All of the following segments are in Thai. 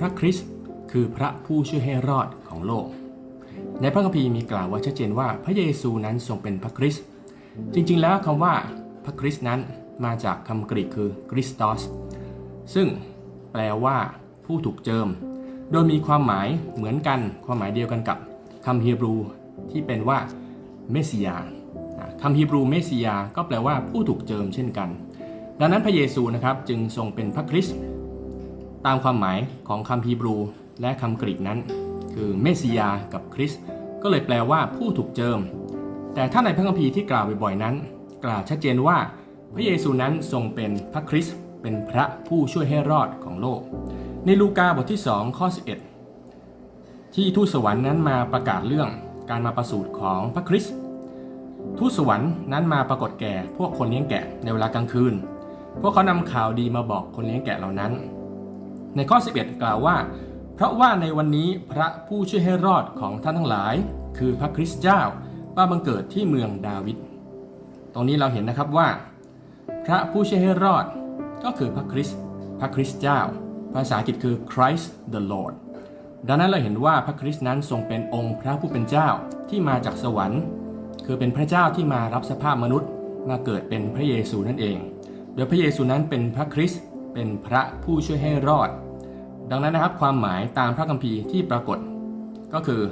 พระคริสต์คือพระผู้ช่วยให้รอดของโลก ในพระคัมภีร์มีกล่าวไว้ชัดเจนว่าพระเยซูนั้นทรงเป็นพระคริสต์จริงๆ แล้วคำว่าพระคริสต์นั้นมาจากคำกรีกคือ Christos ซึ่งแปลว่า ผู้ถูกเจิม โดยมีความหมายเหมือนกันความหมายเดียวกันกับคำฮีบรูที่เป็นว่าเมสสิยาอ่าคำฮีบรูเมสสิยาก็แปลว่าผู้ถูกเจิมเช่นกัน ดังนั้นพระเยซูนะครับจึงทรงเป็นพระคริสต์ ตามความหมายของคำฮีบรูและคำกรีกนั้น คือเมสสิยากับคริสก็เลยแปลว่าผู้ถูกเจิม แต่ถ้าในพระคัมภีร์ที่กล่าวบ่อยๆนั้น กล่าวชัดเจนว่าพระเยซูนั้นทรงเป็นพระคริสต์เป็นพระผู้ช่วยให้รอดของโลก ในลูกาบทที่ 2 ข้อ 11 ที่ทูตสวรรค์นั้นมาประกาศเรื่องการมาประสูติของพระคริสต์ทูตสวรรค์นั้นมาปรากฏแก่พวกคนเลี้ยงแกะในเวลากลางคืน พวกเขานำข่าวดีมาบอกคนเลี้ยงแกะเหล่านั้น ในข้อ 11 กล่าวว่า เพราะว่าในวันนี้พระผู้ช่วยให้รอดของท่านทั้งหลาย คือพระคริสต์เจ้ามาบังเกิดที่เมืองดาวิดตรงนี้เราเห็นนะครับว่า พระผู้ช่วยให้รอดก็คือพระคริสต์พระคริสต์เจ้า ภาษาอังกฤษคือ Christ the Lord ดังนั้นเราเห็นว่าพระคริสต์นั้นทรงเป็นองค์พระผู้เป็นเจ้าที่มาจากสวรรค์ คือเป็นพระเจ้าที่มารับสภาพมนุษย์มาเกิดเป็นพระเยซูนั่นเอง โดยพระเยซูนั้นเป็นพระคริสต์เป็นพระผู้ช่วยให้รอด ดังนั้นนะครับความหมายตามพระคัมภีร์ที่ปรากฏ ก็คือ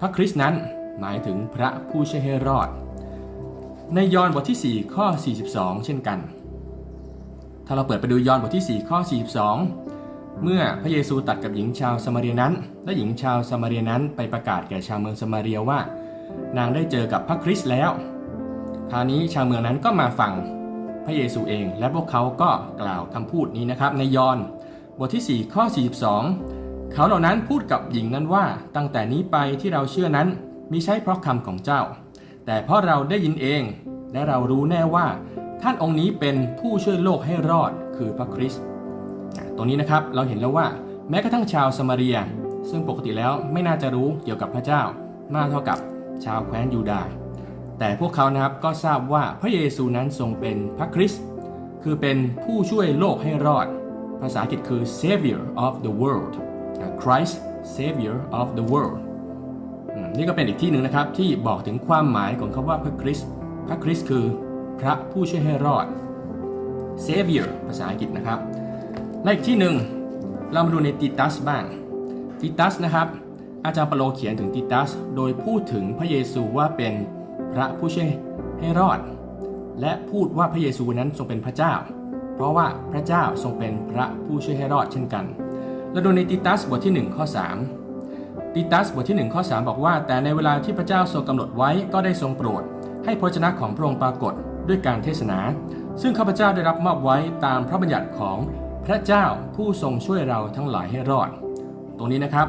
พระคริสต์นั้นหมายถึงพระผู้ช่วยให้รอด ในยอห์นบทที่ 4 ข้อ 42 เช่นกัน ถ้าเราเปิดไปดูยอห์นบทที่ 4 ข้อ 42 เมื่อพระเยซูตัดกับหญิงชาวสมาเรียนั้น และหญิงชาวสมาเรียนั้นไปประกาศแก่ชาวเมืองสมาเรียว่า นางได้เจอกับพระคริสต์แล้ว คราวนี้ชาวเมืองนั้นก็มาฟังพระเยซูเอง และพวกเขาก็กล่าวคำพูดนี้นะครับในยอห์น บทที่ 4 ข้อ 42 เขาเหล่านั้นพูดกับหญิงนั้นว่า ตั้งแต่นี้ไปที่เราเชื่อนั้นมิใช่เพราะคำของเจ้า แต่เพราะเราได้ยินเอง และเรารู้แน่ว่า ท่านองค์นี้เป็นผู้ช่วยโลกให้รอดคือพระคริสต์ตรงนี้นะครับเราเห็นแล้วว่า แม้กระทั่งชาวสมาเรีย ซึ่งปกติแล้วไม่น่าจะรู้เกี่ยวกับพระเจ้า มากเท่ากับชาวแคว้นยูดาห์แต่พวกเขานะครับก็ทราบว่าพระเยซูนั้นทรงเป็นพระคริสต์คือเป็นผู้ช่วยโลกให้รอด ภาษาอังกฤษคือ savior of the world Christ savior of the world นี่ก็เป็นอีกที่หนึ่งนะครับ ที่บอกถึงความหมายของคำว่าพระคริสต์พระคริสต์คือพระผู้ช่วยให้รอด savior ภาษาอังกฤษนะครับและอีกที่หนึ่งเรามาดูในติตัสบ้างติตัสนะครับ อาจารย์เปโลเขียนถึงติตัส โดยพูดถึงพระเยซูว่าเป็นพระผู้ช่วยให้รอด และพูดว่าพระเยซูนั้นทรงเป็นพระเจ้า เพราะว่าพระเจ้าทรงเป็นพระผู้ช่วยให้รอดเช่นกันเราดูในติตัสบทที่ 1 ข้อ 3 ติตัสบทที่ 1 ข้อ 3 บอกว่า แต่ในเวลาที่พระเจ้าทรงกำหนดไว้ก็ได้ทรงโปรด ให้พระวจนะของพระองค์ปรากฏด้วยการเทศนา ซึ่งข้าพเจ้าได้รับมอบไว้ตามพระบัญญัติของพระเจ้าผู้ทรงช่วยเราทั้งหลายให้รอด ตรงนี้นะครับ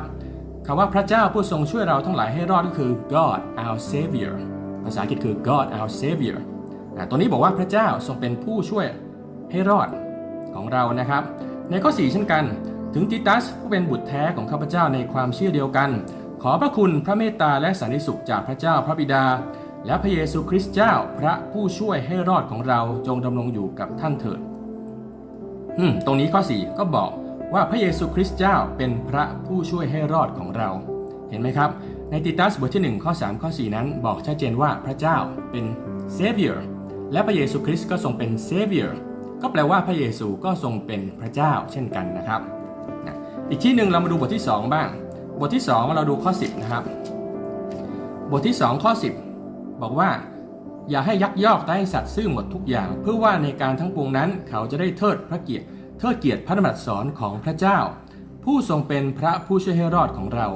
คำว่าพระเจ้าผู้ทรงช่วยเราทั้งหลายให้รอดก็คือ God our Savior ภาษาอังกฤษคือ God our Savior ตัวนี้บอกว่าพระเจ้าทรงเป็นผู้ช่วย ให้รอดของเรานะครับ ในข้อ 4 เช่นกัน ถึงติตัสผู้เป็นบุตรแท้ของข้าพเจ้าในความเชื่อเดียวกัน ขอพระคุณพระเมตตาและสันติสุขจากพระเจ้าพระบิดา และพระเยซูคริสต์เจ้าพระผู้ช่วยให้รอดของเราจงดำรงอยู่กับท่านเถิดตรงนี้ข้อ 4 ก็บอกว่าพระเยซูคริสต์เจ้าเป็นพระผู้ช่วยให้รอดของเรา เห็นไหมครับ ในติตัสบทที่ 1 ข้อ 3 ข้อ 4 นั้นบอกชัดเจนว่าพระเจ้าเป็น Savior และพระเยซูคริสต์ก็ทรงเป็น Savior ก็แปลว่าพระเยซูก็ทรงเป็นพระเจ้าเช่นกันนะครับอีกที่หนึ่งเรามาดูบทที่ 2 บ้าง บทที่ 2 เราดูข้อ 10 นะครับ บทที่ 2 ข้อ 10 บอกว่า อย่าให้ยักยอกได้สัตว์ซื่อหมดทุกอย่าง เพื่อว่าในการทั้งปวงนั้น เขาจะได้เทิดพระเกียรติเทิดเกียรติพระดำรัสสอนของพระเจ้า ผู้ทรงเป็นพระผู้ช่วยให้รอดของเรา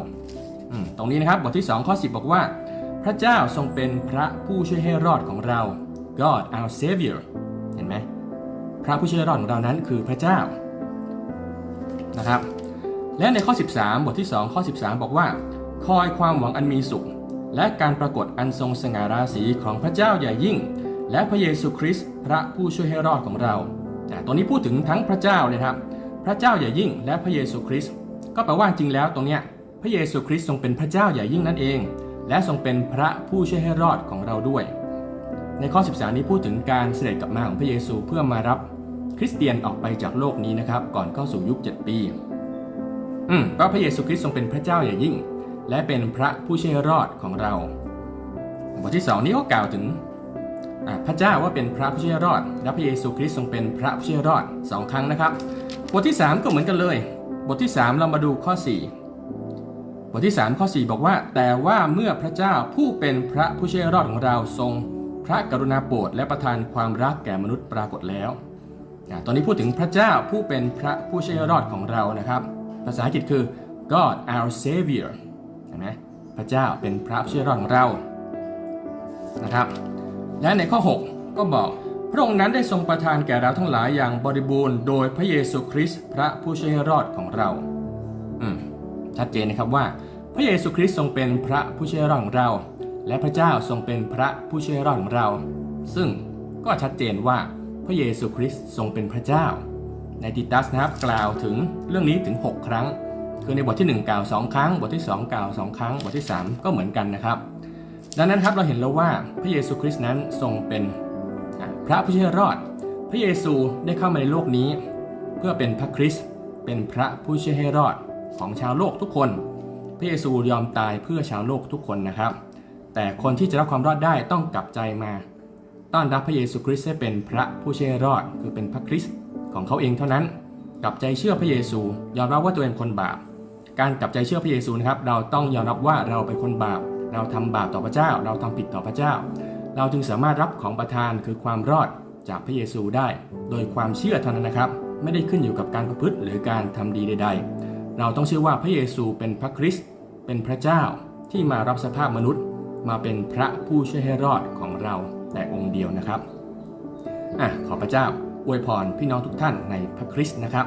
ตรงนี้นะครับบทที่ 2 ข้อ 10 บอกว่า พระเจ้าทรงเป็นพระผู้ช่วยให้รอดของเรา God our Savior เห็นไหม พระผู้ช่วยให้รอดของเรานั้นคือพระเจ้านะครับ และในข้อ 13 บทที่ 2 ข้อ 13 บอกว่า คอยความหวังอันมีสุข และการปรากฏอันทรงสง่าราศีของพระเจ้าใหญ่ยิ่ง และพระเยซูคริสต์พระผู้ช่วยให้รอดของเราอ่ตัวนี้พูดถึงทั้งพระเจ้าเลยครับ พระเจ้าใหญ่ยิ่ง และพระเยซูคริสต์ก็แปลว่าจริงแล้วตรงเนี้ยพระเยซูคริสต์ทรงเป็นพระเจ้าใหญ่ยิ่งนั่นเอง และทรงเป็นพระผู้ช่วยให้รอดของเราด้วย ในข้อ 13 นี้พูดถึงการเสด็จกลับมาของพระเยซูเพื่อมารับ ริสเตียนออกไปจากโลกนี้นะครับ ก่อนเข้าสู่ยุค 7 ปี อือืมก็พระเยซูคริสต์ทรงเป็นพระเจ้าอย่างยิ่ง และเป็นพระผู้ช่วยรอดของเรา บทที่สองนี้ก็กล่าวถึงพระเจ้าว่าเป็นพระผู้ช่วยรอด และพระเยซูคริสต์ทรงเป็นพระผู้ช่วยรอดสองครั้งนะครับ บทที่ 3 ก็เหมือนกันเลย บทที่ 3 เรามาดูข้อ 4 บทที่ 3 ข้อ 4 บอกว่า แต่ว่าเมื่อพระเจ้าผู้เป็นพระผู้ช่วยรอดของเราทรงพระกรุณาโปรดและประทานความรักแก่มนุษย์ปรากฏแล้ว ตอนนี้พูดถึงพระเจ้าผู้เป็นพระผู้ช่วยรอดของเรานะครับ ภาษาอังกฤษคือ God our Savior เห็นไหมพระเจ้าเป็นพระผู้ช่วยรอดของเรานะครับ และในข้อ 6 ก็บอกพระองค์นั้นได้ทรงประทานแก่เราทั้งหลายอย่างบริบูรณ์โดยพระเยซูคริสต์พระผู้ช่วยรอดของเราชัดเจนนะครับว่า พระเยซูคริสต์ทรงเป็นพระผู้ช่วยรอดของเรา และพระเจ้าทรงเป็นพระผู้ช่วยรอดของเรา ซึ่งก็ชัดเจนว่า พระเยซูคริสต์ทรงเป็นพระเจ้า ในติตัสนะครับกล่าวถึงเรื่องนี้ถึง 6 ครั้ง คือในบทที่ 1 กล่าว 2 ครั้ง บทที่ 2 กล่าว 2 ครั้ง บทที่ 3 ก็เหมือนกันนะครับ ดังนั้นครับเราเห็นแล้วว่าพระเยซูคริสต์นั้นทรงเป็นพระผู้ช่วยรอด พระเยซูได้เข้ามาในโลกนี้ เพื่อเป็นพระคริสต์เป็นพระผู้ช่วยให้รอดของชาวโลกทุกคน พระเยซูยอมตายเพื่อชาวโลกทุกคนนะครับ แต่คนที่จะรับความรอดได้ต้องกลับใจมา ต้อนรับพระเยซูคริสต์ให้เป็นพระผู้ช่วยรอดคือเป็นพระคริสต์ของเขาเองเท่านั้นกลับใจเชื่อพระเยซูยอมรับว่าตัวเองคนบาป การกลับใจเชื่อพระเยซูนะครับ เราต้องยอมรับว่าเราเป็นคนบาป เราทำบาปต่อพระเจ้า เราทำผิดต่อพระเจ้า เราจึงสามารถรับของประทานคือความรอดจากพระเยซูได้ โดยความเชื่อเท่านั้นนะครับ ไม่ได้ขึ้นอยู่กับการประพฤติหรือการทำดีใด ๆ เราต้องเชื่อว่าพระเยซูเป็นพระคริสต์เป็นพระเจ้าที่มารับสภาพมนุษย์ มาเป็นพระผู้ช่วยให้รอดของเรา แต่องค์เดียวนะครับอะขอพระเจ้าอวยพรพี่น้องทุกท่านในพระคริสต์นะครับ